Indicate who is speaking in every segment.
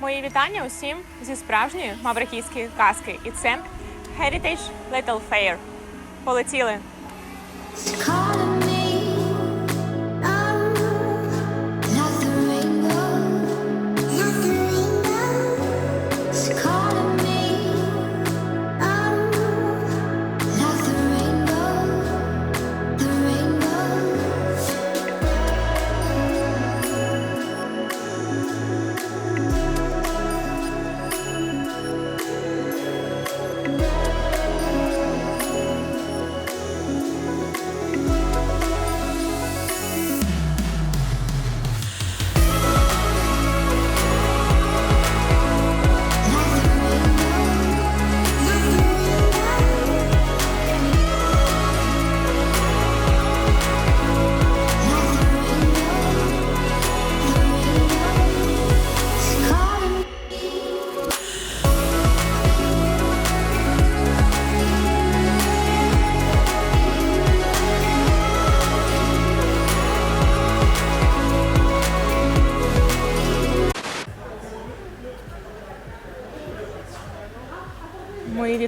Speaker 1: Мої вітання усім зі справжньої маврикійської казки. І це Heritage Little Fair. Полетіли!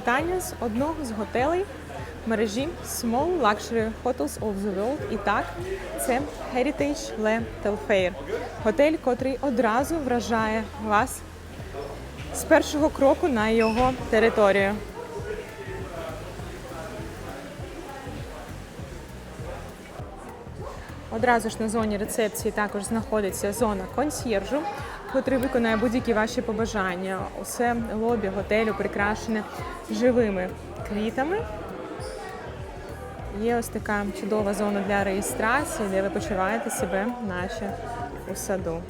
Speaker 1: Мої вітання з одного з готелей мережі Small Luxury Hotels of the World. І так, це Heritage Le Telfair. Готель, котрий одразу вражає вас з першого кроку на його територію. Одразу ж на зоні рецепції також знаходиться зона консьєржу, котрий виконає будь-які ваші побажання. Усе лобі готелю прикрашене живими квітами. Є ось така чудова зона для реєстрації, де ви почуваєте себе, наче у саду.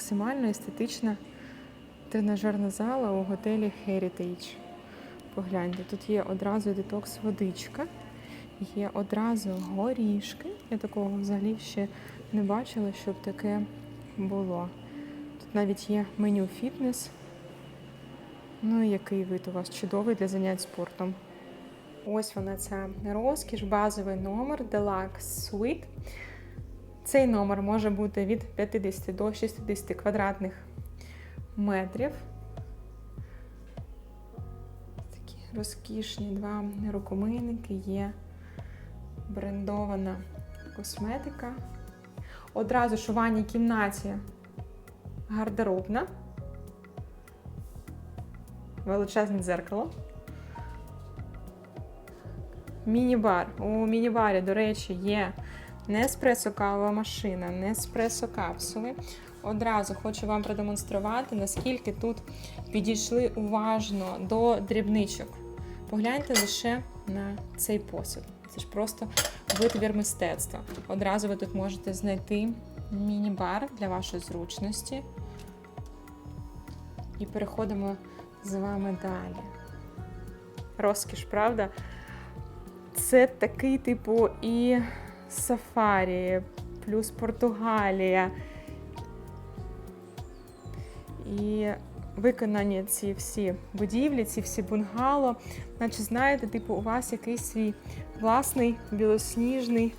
Speaker 1: Максимально естетична тренажерна зала у готелі Heritage. Погляньте, тут є одразу детокс водичка, є одразу горішки. Я такого взагалі ще не бачила, щоб таке було. Тут навіть є меню фітнес. Ну і який вид у вас чудовий для занять спортом. Ось вона ця розкіш, базовий номер Deluxe Suite. Цей номер може бути від 50 до 60 квадратних метрів. Такі розкішні два рукомийники, є брендована косметика. Одразу ж у ванній кімнаті гардеробна, величезне дзеркало. Міні-бар. У міні-барі, до речі, є Неспресо кавова машина, Неспресо капсули. Одразу хочу вам продемонструвати, наскільки тут підійшли уважно до дрібничок. Погляньте лише на цей посуд. Це ж просто витвір мистецтва. Одразу ви тут можете знайти міні-бар для вашої зручності. І переходимо з вами далі. Розкіш, правда? Це такий, типу, і Сафарі, плюс Португалія. І виконані ці всі будівлі, ці всі бунгало. Наче знаєте, типу, у вас якийсь свій власний білосніжний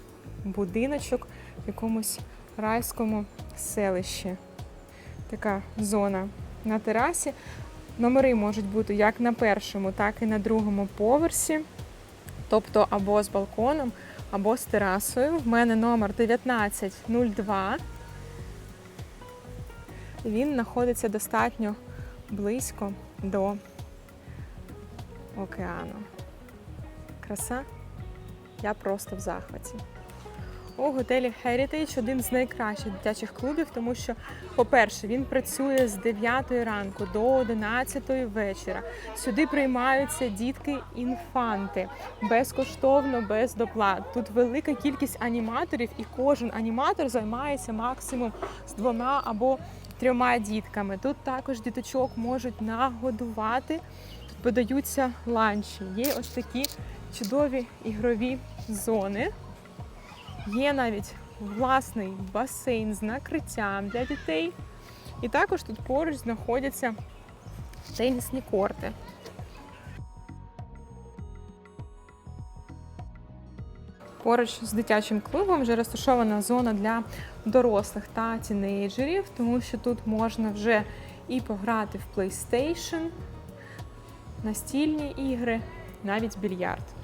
Speaker 1: будиночок в якомусь райському селищі. Така зона на терасі. Номери можуть бути як на першому, так і на другому поверсі. Тобто або з балконом, або з терасою. В мене номер 1902. Він знаходиться достатньо близько до океану. Краса? Я просто в захваті. У готелі Heritage один з найкращих дитячих клубів, тому що, по-перше, він працює з 9 ранку до 11 вечора. Сюди приймаються дітки-інфанти безкоштовно, без доплат. Тут велика кількість аніматорів, і кожен аніматор займається максимум з двома або трьома дітками. Тут також діточок можуть нагодувати. Подаються ланчі. Є ось такі чудові ігрові зони. Є навіть власний басейн з накриттям для дітей. І також тут поруч знаходяться тенісні корти. Поруч з дитячим клубом вже розташована зона для дорослих та тінейджерів, тому що тут можна вже і пограти в PlayStation, настільні ігри, навіть більярд.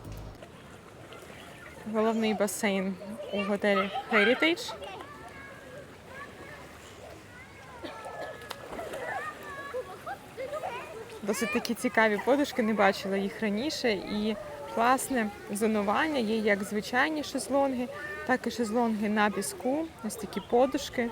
Speaker 1: Головний басейн у готелі Heritage. Досить такі цікаві подушки, не бачила їх раніше. І класне зонування є як звичайні шезлонги, так і шезлонги на піску. Ось такі подушки.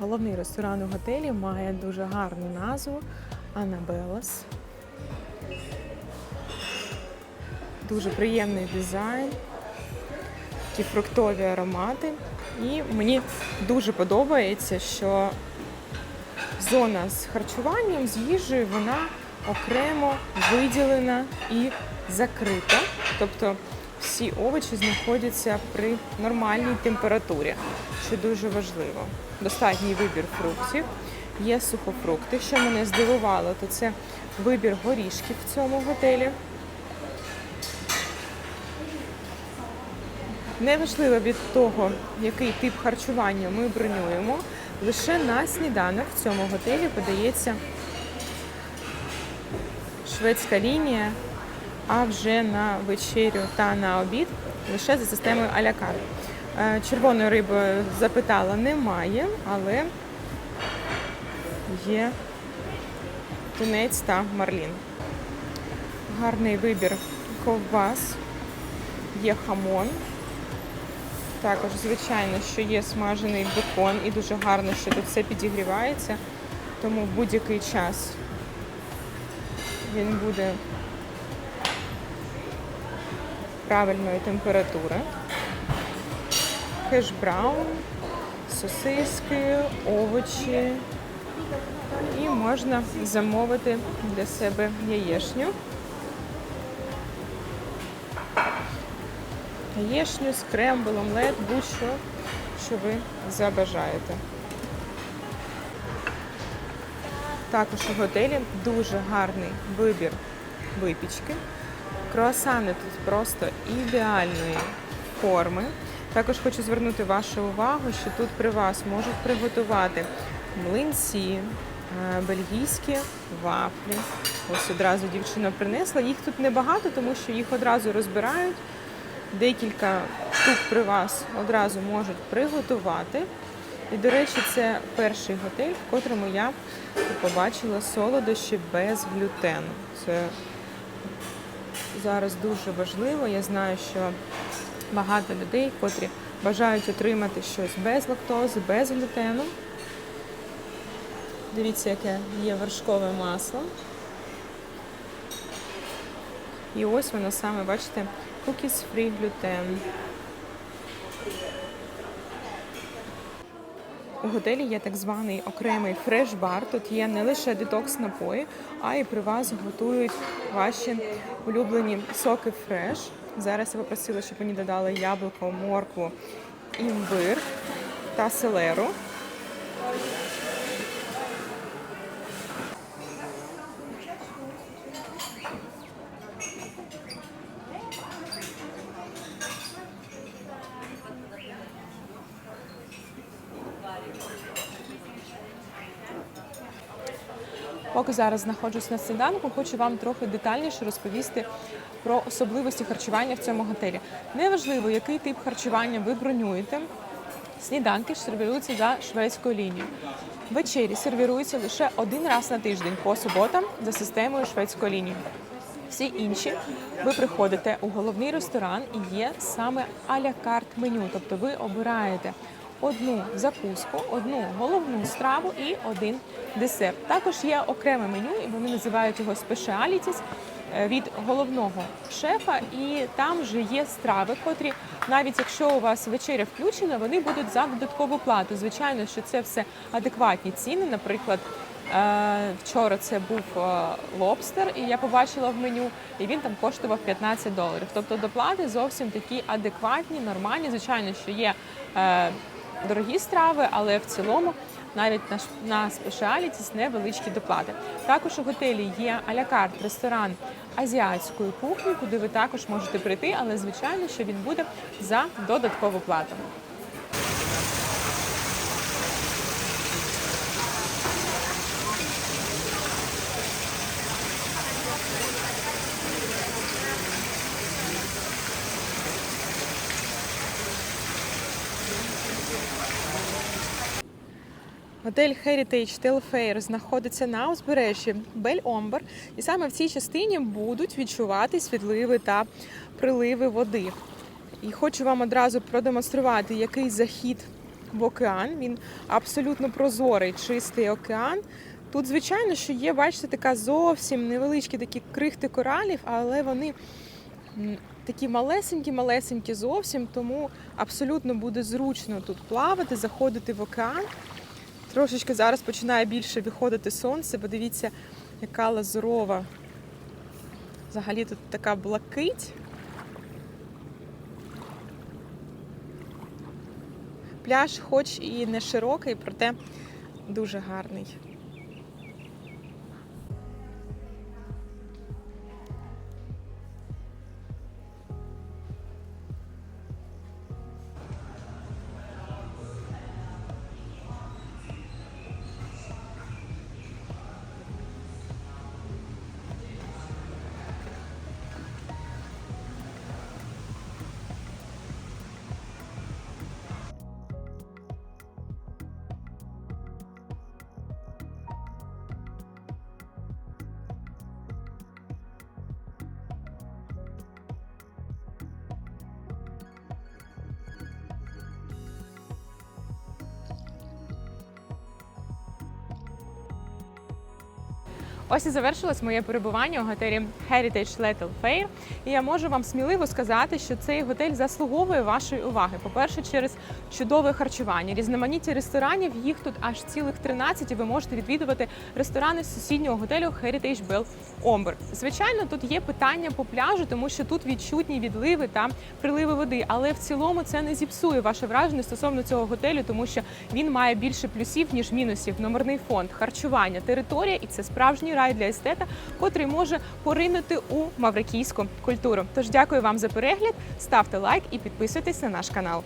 Speaker 1: Головний ресторан у готелі має дуже гарну назву Анабелас. Дуже приємний дизайн, такі фруктові аромати. І мені дуже подобається, що зона з харчуванням, з їжею, вона окремо виділена і закрита. Тобто всі овочі знаходяться при нормальній температурі, що дуже важливо. Достатній вибір фруктів, є сухофрукти. Що мене здивувало, то це вибір горішків в цьому готелі. Неважливо від того, який тип харчування ми бронюємо, лише на сніданок в цьому готелі подається шведська лінія, а вже на вечерю та на обід лише за системою карт. Е, Червоної риби запитала немає, але є тунець та марлін. Гарний вибір ковбас, є хамон. Також, звичайно, що є смажений бекон і дуже гарно, що тут все підігрівається, тому в будь-який час він буде правильної температури. Кеш-браун, сосиски, овочі. І можна замовити для себе яєшню. Яєшню, скрембл, омлет, будь-що, що ви забажаєте. Також у готелі дуже гарний вибір випічки. Круасани тут просто ідеальної форми. Також хочу звернути вашу увагу, що тут при вас можуть приготувати млинці, е, бельгійські вафлі. Ось одразу дівчина принесла. Їх тут небагато, тому що їх одразу розбирають. Декілька штук при вас одразу можуть приготувати. І, до речі, це перший готель, в котрому я побачила солодощі без глютену. Це зараз дуже важливо. Я знаю, що багато людей, котрі бажають отримати щось без лактози, без глютену. Дивіться, яке є вершкове масло. І ось воно саме, бачите, cookies free gluten. У готелі є так званий окремий фреш-бар. Тут є не лише детокс напої, а й при вас готують ваші улюблені соки фреш. Зараз я попросила, щоб мені додали яблуко, моркву, імбир та селеру. Поки зараз знаходжусь на сніданку, хочу вам трохи детальніше розповісти про особливості харчування в цьому готелі. Неважливо, який тип харчування ви бронюєте. Сніданки сервіруються за шведською лінією. Вечері сервіруються лише один раз на тиждень по суботам за системою шведської лінії. Всі інші ви приходите у головний ресторан і є саме а-ля карт меню, тобто ви обираєте одну закуску, одну головну страву і один десерт. Також є окреме меню, і вони називають його е, від головного шефа, і там вже є страви, котрі навіть якщо у вас вечеря включена, вони будуть за додаткову плату. Звичайно, що це все адекватні ціни. Наприклад, е, вчора це був е, лобстер, і я побачила в меню, і він там коштував 15 доларів. Тобто доплати зовсім такі адекватні, нормальні. Звичайно, що є е, дорогі страви, але в цілому навіть на, на спешіалітіс невеличкі доплати. Також у готелі є а-ля ресторан азіатської кухні, куди ви також можете прийти, але звичайно, що він буде за додаткову плату. Готель Heritage Telfair знаходиться на узбережжі Бель-Омбер, і саме в цій частині будуть відчуватись відливи та приливи води. І хочу вам одразу продемонструвати, який захід в океан. Він абсолютно прозорий, чистий океан. Тут, звичайно, що є, бачите, така зовсім невеличкі такі крихти коралів, але вони такі малесенькі-малесенькі зовсім, тому абсолютно буде зручно тут плавати, заходити в океан. Трошечки зараз починає більше виходити сонце. Подивіться, яка лазурова. Взагалі тут така блакить. Пляж, хоч і не широкий, проте дуже гарний. Ось і завершилось моє перебування у готелі Heritage Little Fair. І я можу вам сміливо сказати, що цей готель заслуговує вашої уваги. По-перше, через чудове харчування, різноманіття ресторанів. Їх тут аж цілих 13, і ви можете відвідувати ресторани з сусіднього готелю Heritage Bell Omber. Звичайно, тут є питання по пляжу, тому що тут відчутні відливи та приливи води. Але в цілому це не зіпсує ваше враження стосовно цього готелю, тому що він має більше плюсів ніж мінусів. Номерний фонд, харчування, територія, і це справжній рай для естета, котрий може поринути у маврикійську культуру. Тож дякую вам за перегляд, ставте лайк і підписуйтесь на наш канал.